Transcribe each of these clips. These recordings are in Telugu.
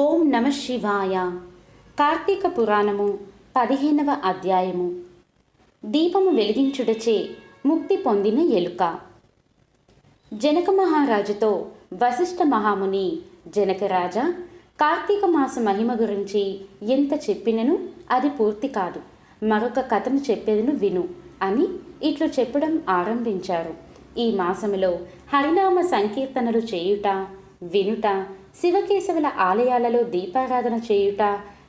ఓం నమ శివాయ. కార్తీక పురాణము పదిహేనవ అధ్యాయము. దీపము వెలిగించుడచే ముక్తి పొందిన ఎలుక. జనక మహారాజుతో వశిష్ఠ మహాముని జనకరాజా కార్తీక మాస మహిమ గురించి ఎంత చెప్పినను అది పూర్తి కాదు. మరొక కథను చెప్పేదను విను అని ఇట్లు చెప్పడం ఆరంభించారు. ఈ మాసములో హరినామ సంకీర్తనలు చేయుట వినుట శివకేశవుల ఆలయాలలో దీపారాధన చేయుట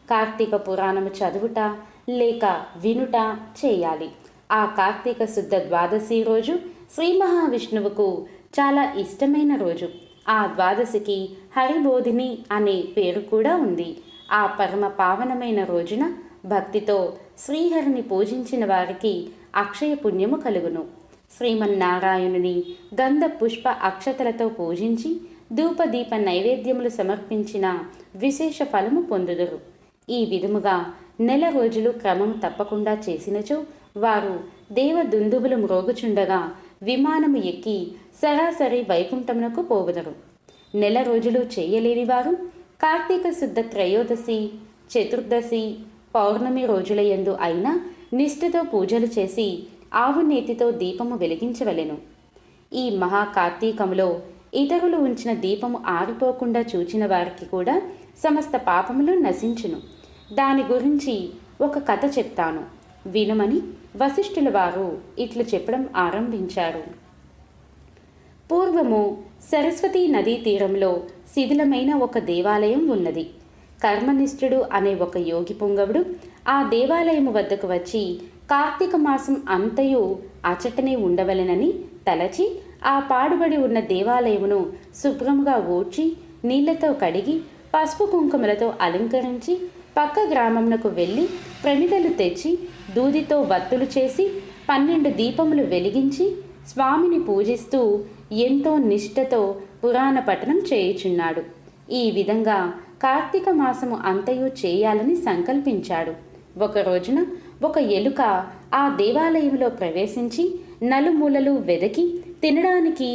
కార్తీక పురాణము చదువుట లేక వినుట చేయాలి. ఆ కార్తీక శుద్ధ ద్వాదశి రోజు శ్రీ మహావిష్ణువుకు చాలా ఇష్టమైన రోజు. ఆ ద్వాదశికి హరిబోధిని అనే పేరు కూడా ఉంది. ఆ పరమ పావనమైన రోజున భక్తితో శ్రీహరిని పూజించిన వారికి అక్షయ పుణ్యము కలుగును. శ్రీమన్నారాయణుని గంధ పుష్ప అక్షతలతో పూజించి ధూపదీప నైవేద్యములు సమర్పించిన విశేష ఫలము పొందుదురు. ఈ విధముగా నెల రోజులు క్రమం తప్పకుండా చేసినచో వారు దేవదుందుబులు మ్రోగుచుండగా విమానము ఎక్కి సరాసరి వైకుంఠమునకు పోవుదరు. నెల రోజులు చేయలేని వారు కార్తీక శుద్ధ త్రయోదశి చతుర్దశి పౌర్ణమి రోజులయందు అయినా నిష్ఠతో పూజలు చేసి ఆవు నేతితో దీపము వెలిగించవలెను. ఈ మహాకార్తీకములో ఇతరులు ఉంచిన దీపము ఆరిపోకుండా చూచిన వారికి కూడా సమస్త పాపములు నశించును. దాని గురించి ఒక కథ చెప్తాను. వినమని వశిష్ఠుల వారు ఇట్లు చెప్పడం ఆరంభించారు. పూర్వము సరస్వతీ నదీ తీరంలో శిథిలమైన ఒక దేవాలయం ఉన్నది. కర్మనిష్ఠుడు అనే ఒక యోగి పుంగవుడు ఆ దేవాలయము వద్దకు వచ్చి కార్తీక మాసం అంతయు అచటనే ఉండవలెనని తలచి ఆ పాడుబడి ఉన్న దేవాలయమును శుభ్రముగా ఊడ్చి నీళ్ళతో కడిగి పసుపు కుంకుమలతో అలంకరించి పక్క గ్రామమునకు వెళ్ళి ప్రమిదలు తెచ్చి దూదితో వత్తులు చేసి పన్నెండు దీపములు వెలిగించి స్వామిని పూజిస్తూ ఎంతో నిష్ఠతో పురాణ పఠనం చేయుచున్నాడు. ఈ విధంగా కార్తీక మాసము అంతయు చేయాలని సంకల్పించాడు. ఒక రోజున ఒక ఎలుక ఆ దేవాలయంలో ప్రవేశించి నలుమూలలు వెదకి తినడానికి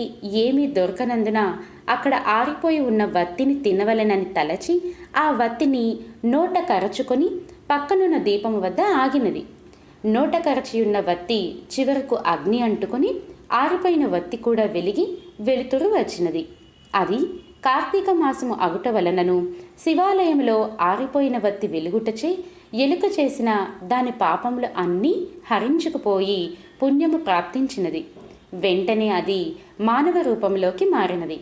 ఏమీ దొరకనందున అక్కడ ఆరిపోయి ఉన్న వత్తిని తినవలెనని తలచి ఆ వత్తిని నోట కరచుకొని పక్కనున్న దీపము వద్ద ఆగినది. నోట కరచి ఉన్న వత్తి చివరకు అగ్ని అంటుకొని ఆరిపోయిన వత్తి కూడా వెలిగి వెలుతురు వచ్చినది. అది కార్తీక మాసము అగుట వలనను శివాలయంలో ఆరిపోయిన వత్తి వెలుగుటచే ఎలుక చేసిన దాని పాపములు అన్నీ హరించుకుపోయి పుణ్యము ప్రాప్తించినది. వెంటనే అది మానవ రూపంలోకి మారినది.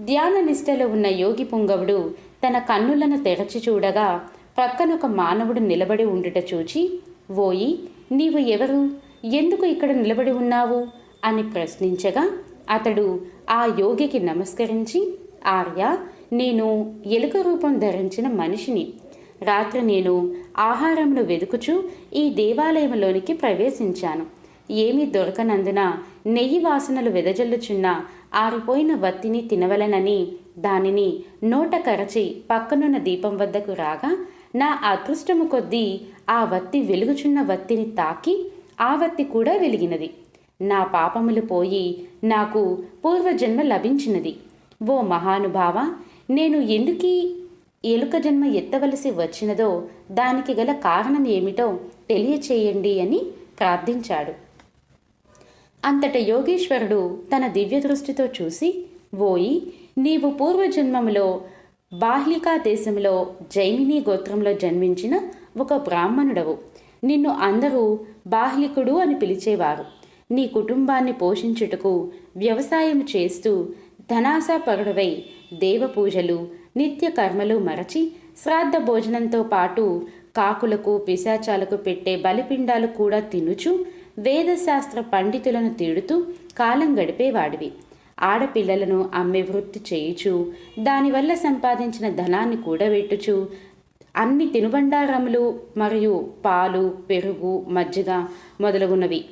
ధ్యాన నిష్టలో ఉన్న యోగి పుంగవుడు తన కన్నులను తెరచి చూడగా ప్రక్కనొక మానవుడు నిలబడి ఉండుట చూచి ఓయి నీవు ఎవరు? ఎందుకు ఇక్కడ నిలబడి ఉన్నావు? అని ప్రశ్నించగా అతడు ఆ యోగికి నమస్కరించి ఆర్య నేను ఎలుక రూపం ధరించిన మనిషిని. రాత్రి నేను ఆహారంను వెదుకుచూ ఈ దేవాలయంలోనికి ప్రవేశించాను. ఏమీ దొరకనందున నెయ్యి వాసనలు వెదజల్లుచున్న ఆరిపోయిన వత్తిని తినవలనని దానిని నోట కరచి పక్కనున్న దీపం వద్దకు రాగా నా అదృష్టము కొద్దీ ఆ వత్తి వెలుగుచున్న వత్తిని తాకి ఆ వత్తి కూడా వెలిగినది. నా పాపములు పోయి నాకు పూర్వజన్మ లభించినది. ఓ మహానుభావ నేను ఎందుకీ ఎలుక జన్మ ఎత్తవలసి వచ్చినదో దానికి గల కారణం ఏమిటో తెలియచేయండి అని ప్రార్థించాడు. అంతట యోగేశ్వరుడు తన దివ్య దృష్టితో చూసి ఓయి నీవు పూర్వజన్మములో బాహ్లికా దేశంలో జైమిని గోత్రంలో జన్మించిన ఒక బ్రాహ్మణుడవు. నిన్ను అందరూ బాహ్లికుడు అని పిలిచేవారు. నీ కుటుంబాన్ని పోషించుటకు వ్యవసాయం చేస్తూ ధనాసాపరుడవై దేవపూజలు నిత్య కర్మలు మరచి శ్రాద్ధ భోజనంతో పాటు కాకులకు పిశాచాలకు పెట్టే బలిపిండాలు కూడా తినుచు వేదశాస్త్ర పండితులను తిడుతూ కాలం గడిపేవాడివి. ఆడపిల్లలను అమ్మే వృత్తి చేయుచు దానివల్ల సంపాదించిన ధనాన్ని కూడబెట్టుచు అన్ని తినుబండారములు మరియు పాలు పెరుగు మజ్జిగ మొదలగునవి.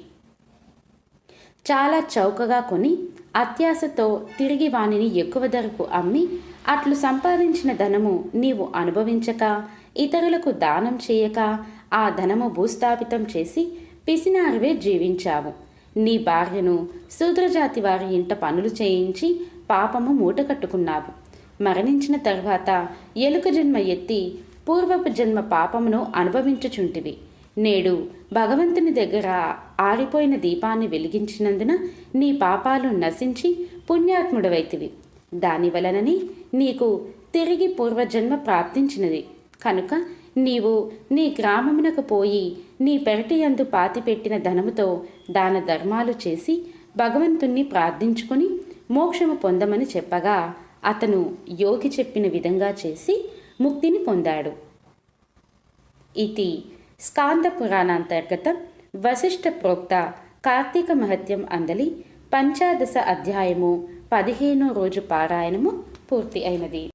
చాలా చౌకగా కొని అత్యాశతో తిరిగి వానిని ఎక్కువ ధరకు అమ్మి అట్లు సంపాదించిన ధనము నీవు అనుభవించక ఇతరులకు దానం చేయక ఆ ధనము భూస్థాపితం చేసి పిసినారివే జీవించావు. నీ భార్యను శూద్రజాతి వారి ఇంట పనులు చేయించి పాపము మూట కట్టుకున్నావు. మరణించిన తర్వాత ఎలుక జన్మ ఎత్తి పూర్వపు జన్మ పాపమును అనుభవించుచుంటివి. నేడు భగవంతుని దగ్గర ఆరిపోయిన దీపాన్ని వెలిగించినందున నీ పాపాలు నశించి పుణ్యాత్ముడవైతివి. దాని వలనని నీకు తిరిగి పూర్వజన్మ ప్రాప్తించినది. కనుక నీవు నీ గ్రామమునకు పోయి నీ పెరటి యందు పాతిపెట్టిన ధనముతో దాన ధర్మాలు చేసి భగవంతుణ్ణి ప్రార్థించుకుని మోక్షము పొందమని చెప్పగా అతను యోగి చెప్పిన విధంగా చేసి ముక్తిని పొందాడు. ఇది స్కాంద పురాణాంతర్గతం వశిష్ఠ ప్రోక్త కార్తీక మహత్యం అందలి పంచాదశ అధ్యాయము పదిహేనో రోజు పారాయణము పూర్తి అయినది.